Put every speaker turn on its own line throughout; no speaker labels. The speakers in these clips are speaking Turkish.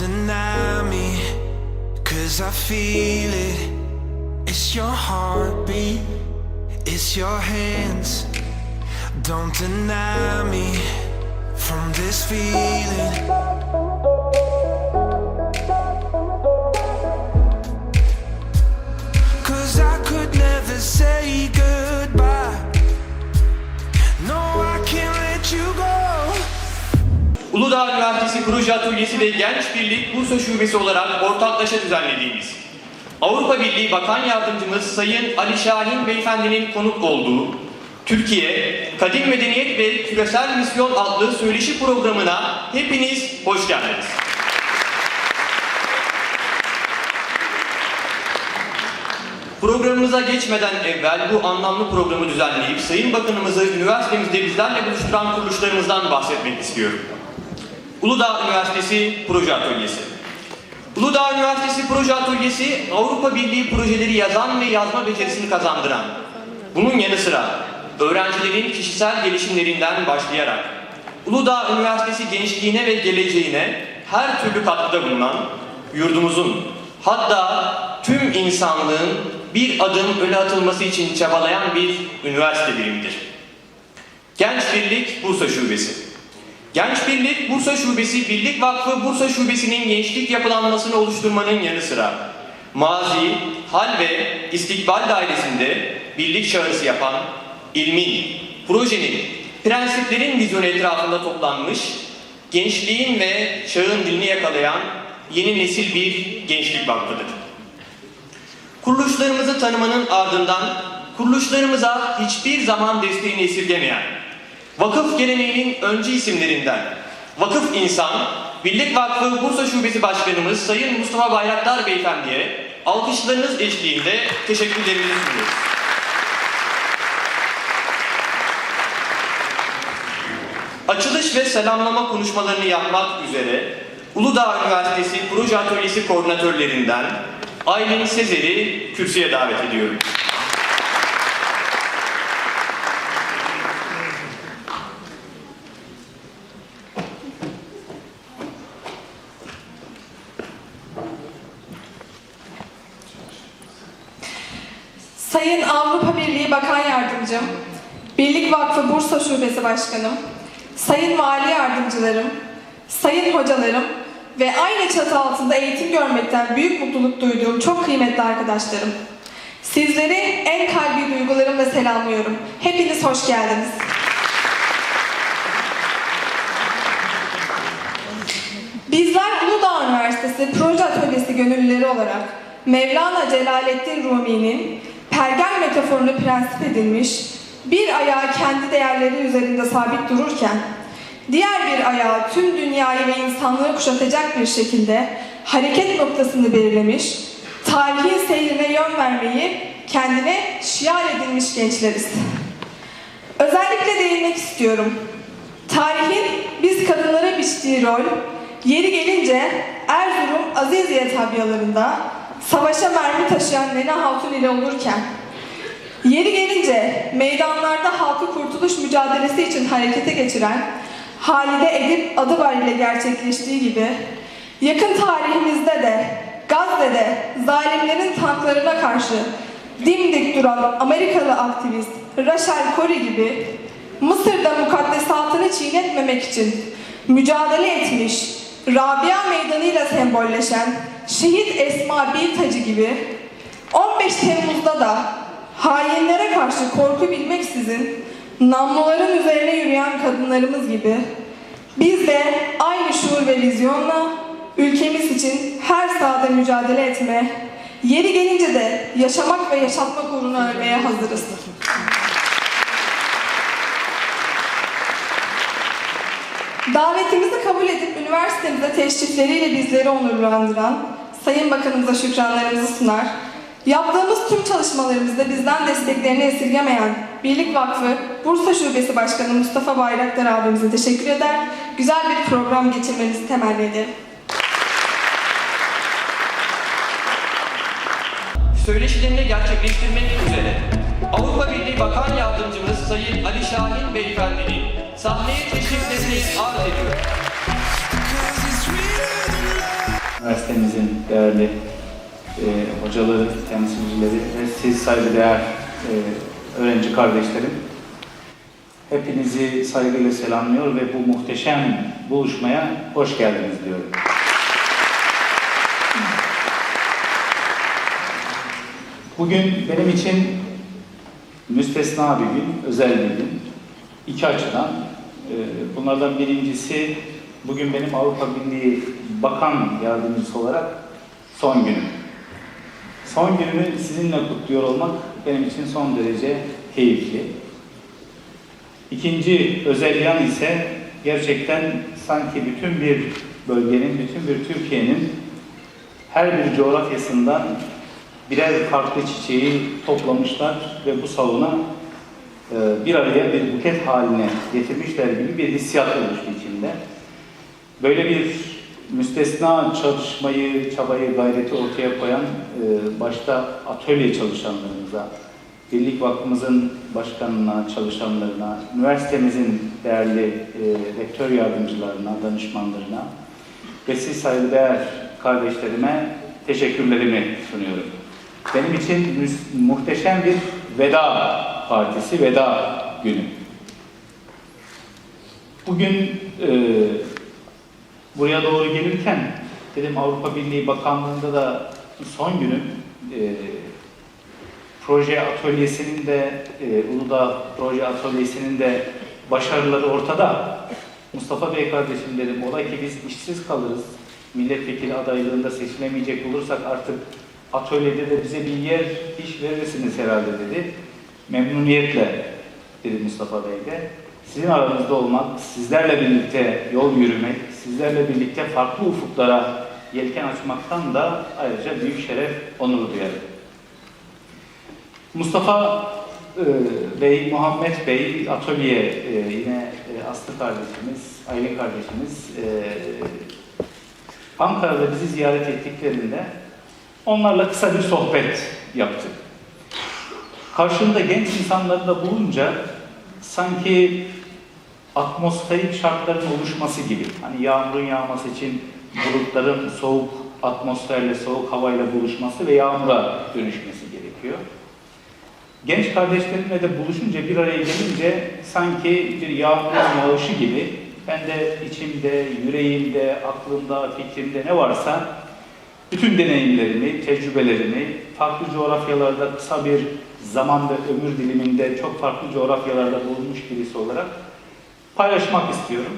Deny me, cause I feel it. It's your heartbeat, it's your hands. Don't deny me from this feeling. Cause I could never say
Uludağ Üniversitesi Proje Atölyesi ve Genç Birlik Bursa Şubesi olarak ortaklaşa düzenlediğimiz Avrupa Birliği Bakan Yardımcımız Sayın Ali Şahin Beyefendinin konuk olduğu Türkiye, Kadim Medeniyet ve Küresel Misyon adlı söyleşi programına hepiniz hoş geldiniz. Programımıza geçmeden evvel bu anlamlı programı düzenleyip Sayın Bakanımızı üniversitemizde bizlerle buluşturan kuruluşlarımızdan bahsetmek istiyorum. Uludağ Üniversitesi Proje Atölyesi. Uludağ Üniversitesi Proje Atölyesi Avrupa Birliği projeleri yazan ve yazma becerisini kazandıran, bunun yanı sıra öğrencilerin kişisel gelişimlerinden başlayarak Uludağ Üniversitesi gençliğine ve geleceğine her türlü katkıda bulunan yurdumuzun hatta tüm insanlığın bir adım öne atılması için çabalayan bir üniversite birimidir. Genç Birlik Bursa Şubesi Genç Birlik Bursa Şubesi, Birlik Vakfı Bursa Şubesi'nin gençlik yapılanmasını oluşturmanın yanı sıra mazi, hal ve istikbal dairesinde birlik çağrısı yapan ilmin, projenin, prensiplerin vizyonu etrafında toplanmış, gençliğin ve çağın dilini yakalayan yeni nesil bir gençlik vakfıdır. Kuruluşlarımızı tanımanın ardından kuruluşlarımıza hiçbir zaman desteğini esirgemeyen, vakıf geleneğinin öncü isimlerinden Vakıf İnsan, Birlik Vakfı Bursa Şubesi Başkanımız Sayın Mustafa Bayraktar Beyefendi'ye alkışlarınız eşliğinde teşekkürlerimizi sunuyoruz. Açılış ve selamlama konuşmalarını yapmak üzere Uludağ Üniversitesi Proje Atölyesi koordinatörlerinden Aylin Sezer'i kürsüye davet ediyorum.
Sayın Avrupa Birliği Bakan Yardımcım, Birlik Vakfı Bursa Şubesi Başkanım, Sayın Vali Yardımcılarım, Sayın Hocalarım ve aynı çatı altında eğitim görmekten büyük mutluluk duyduğum çok kıymetli arkadaşlarım. Sizleri en kalbi duygularımla selamlıyorum. Hepiniz hoş geldiniz. Bizler Uludağ Üniversitesi Proje Atölyesi gönüllüleri olarak Mevlana Celaleddin Rumi'nin pergel metaforunu prensip edilmiş, bir ayağı kendi değerleri üzerinde sabit dururken, diğer bir ayağı tüm dünyayı ve insanlığı kuşatacak bir şekilde hareket noktasını belirlemiş, tarihin seyrine yön vermeyi kendine şiar edilmiş gençleriz. Özellikle değinmek istiyorum. Tarihin biz kadınlara biçtiği rol, yeri gelince Erzurum Aziziye tabyalarında savaşa mermi taşıyan Nena Hatun ile olurken, yeri gelince meydanlarda halkı kurtuluş mücadelesi için harekete geçiren Halide Edip Adıvar ile gerçekleştiği gibi, yakın tarihimizde de Gazze'de zalimlerin tanklarına karşı dimdik duran Amerikalı aktivist Rachel Corrie gibi Mısır'da mukaddesatını çiğnetmemek için mücadele etmiş, Rabia Meydanı'yla sembolleşen Şehit Esma Biltacı gibi 15 Temmuz'da da hainlere karşı korku bilmeksizin namluların üzerine yürüyen kadınlarımız gibi biz de aynı şuur ve vizyonla ülkemiz için her sahada mücadele etme, yeri gelince de yaşamak ve yaşatmak uğruna ölmeye hazırız. Davetimizi kabul edip üniversitemize teşrifleriyle bizleri onurlandıran Sayın Bakanımıza şükranlarımızı sunar. Yaptığımız tüm çalışmalarımızda bizden desteklerini esirgemeyen Birlik Vakfı Bursa Şubesi Başkanı Mustafa Bayraktar abimize teşekkür eder. Güzel bir program geçirmenizi temenni ederim.
Söyleşilerini gerçekleştirmek üzere Avrupa Birliği Bakan Yardımcımız Sayın Ali Şahin Beyefendi'nin sahneye teşriflerini arz ediyor.
Üniversitemizin değerli e, hocaları, temsilcileri ve siz saygıdeğer e, öğrenci kardeşlerim. Hepinizi saygıyla selamlıyor ve bu muhteşem buluşmaya hoş geldiniz diyorum. Bugün benim için müstesna bir gün, özel bir gün. İki açıdan. Ee, Bunlardan birincisi bugün benim Avrupa Birliği Bakan Yardımcısı olarak son günüm. Son günümü sizinle kutluyor olmak benim için son derece keyifli. İkinci özel yan ise gerçekten sanki bütün bir bölgenin, bütün bir Türkiye'nin her bir coğrafyasından birer farklı çiçeği toplamışlar ve bu salona bir araya bir buket haline getirmişler gibi bir hissiyat oluştu içinde. Böyle bir müstesna çalışmayı, çabayı, gayreti ortaya koyan e, başta atölye çalışanlarımıza, Birlik Vakfımızın başkanına, çalışanlarına, üniversitemizin değerli e, rektör yardımcılarına, danışmanlarına ve siz saygıdeğer kardeşlerime teşekkürlerimi sunuyorum. Benim için muhteşem bir veda partisi, veda günü. Bugün e, buraya doğru gelirken dedim Avrupa Birliği Bakanlığı'nda da son günüm e, proje atölyesinin de e, Uludağ proje atölyesinin de başarıları ortada. Mustafa Bey kardeşim dedim ola ki biz işsiz kalırız. Milletvekili adaylığında seçilemeyecek olursak artık atölyede de bize bir yer, iş verirsiniz herhalde dedi. Memnuniyetle dedi Mustafa Bey de. Sizin aranızda olmak, sizlerle birlikte yol yürümek, sizlerle birlikte farklı ufuklara yelken açmaktan da ayrıca büyük şeref, onur duyarım. Mustafa e, Bey, Muhammed Bey, atölye e, yine e, Aslı kardeşimiz, Aile kardeşimiz e, Ankara'da bizi ziyaret ettiklerinde onlarla kısa bir sohbet yaptık. Karşımda genç insanları da bulunca sanki atmosferik şartların oluşması gibi. Hani yağmurun yağması için bulutların soğuk atmosferle, soğuk havayla buluşması ve yağmura dönüşmesi gerekiyor. Genç kardeşlerimle de buluşunca bir araya gelince sanki bir yağmurun yağışı gibi ben de içimde, yüreğimde, aklımda, fikrimde ne varsa bütün deneyimlerimi, tecrübelerimi farklı coğrafyalarda kısa bir zaman ve ömür diliminde çok farklı coğrafyalarda bulunmuş birisi olarak paylaşmak istiyorum.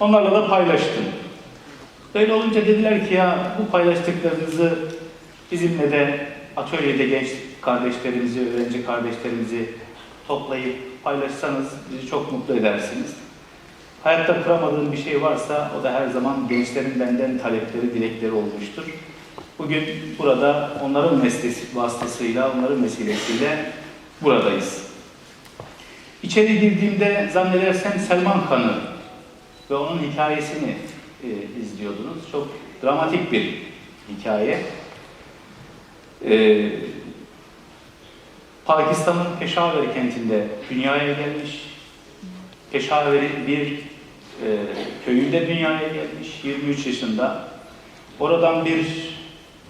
Onlarla da paylaştım. Böyle olunca dediler ki ya bu paylaştıklarınızı bizimle de atölyede genç kardeşlerimizi, öğrenci kardeşlerimizi toplayıp paylaşsanız bizi çok mutlu edersiniz. Hayatta kuramadığım bir şey varsa o da her zaman gençlerin benden talepleri, dilekleri olmuştur. Bugün burada onların meslesi vasıtasıyla, onların vesilesiyle buradayız. İçeri girdiğimde zannedersem Selman Kan'ı ve onun hikayesini e, izliyordunuz. Çok dramatik bir hikaye. E, Pakistan'ın Peşaver kentinde dünyaya gelmiş. Peşaver'in bir e, köyünde dünyaya gelmiş 23 yaşında. Oradan bir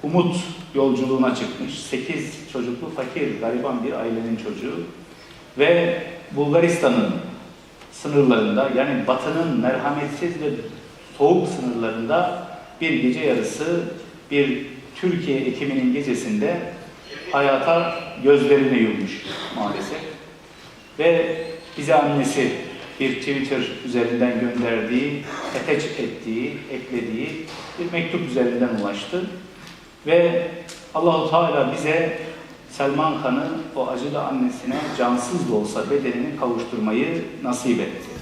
umut yolculuğuna çıkmış. 8 çocuklu fakir, gariban bir ailenin çocuğu. Ve Bulgaristan'ın sınırlarında yani Batı'nın merhametsiz ve soğuk sınırlarında bir gece yarısı bir Türkiye ekiminin gecesinde hayata gözlerini yummuş maalesef. Ve bize annesi bir Twitter üzerinden gönderdiği, ateş ettiği, eklediği bir mektup üzerinden ulaştı. Ve Allahu Teala bize Selman Kan'ı o acılı annesine cansız da olsa bedenini kavuşturmayı nasip etti.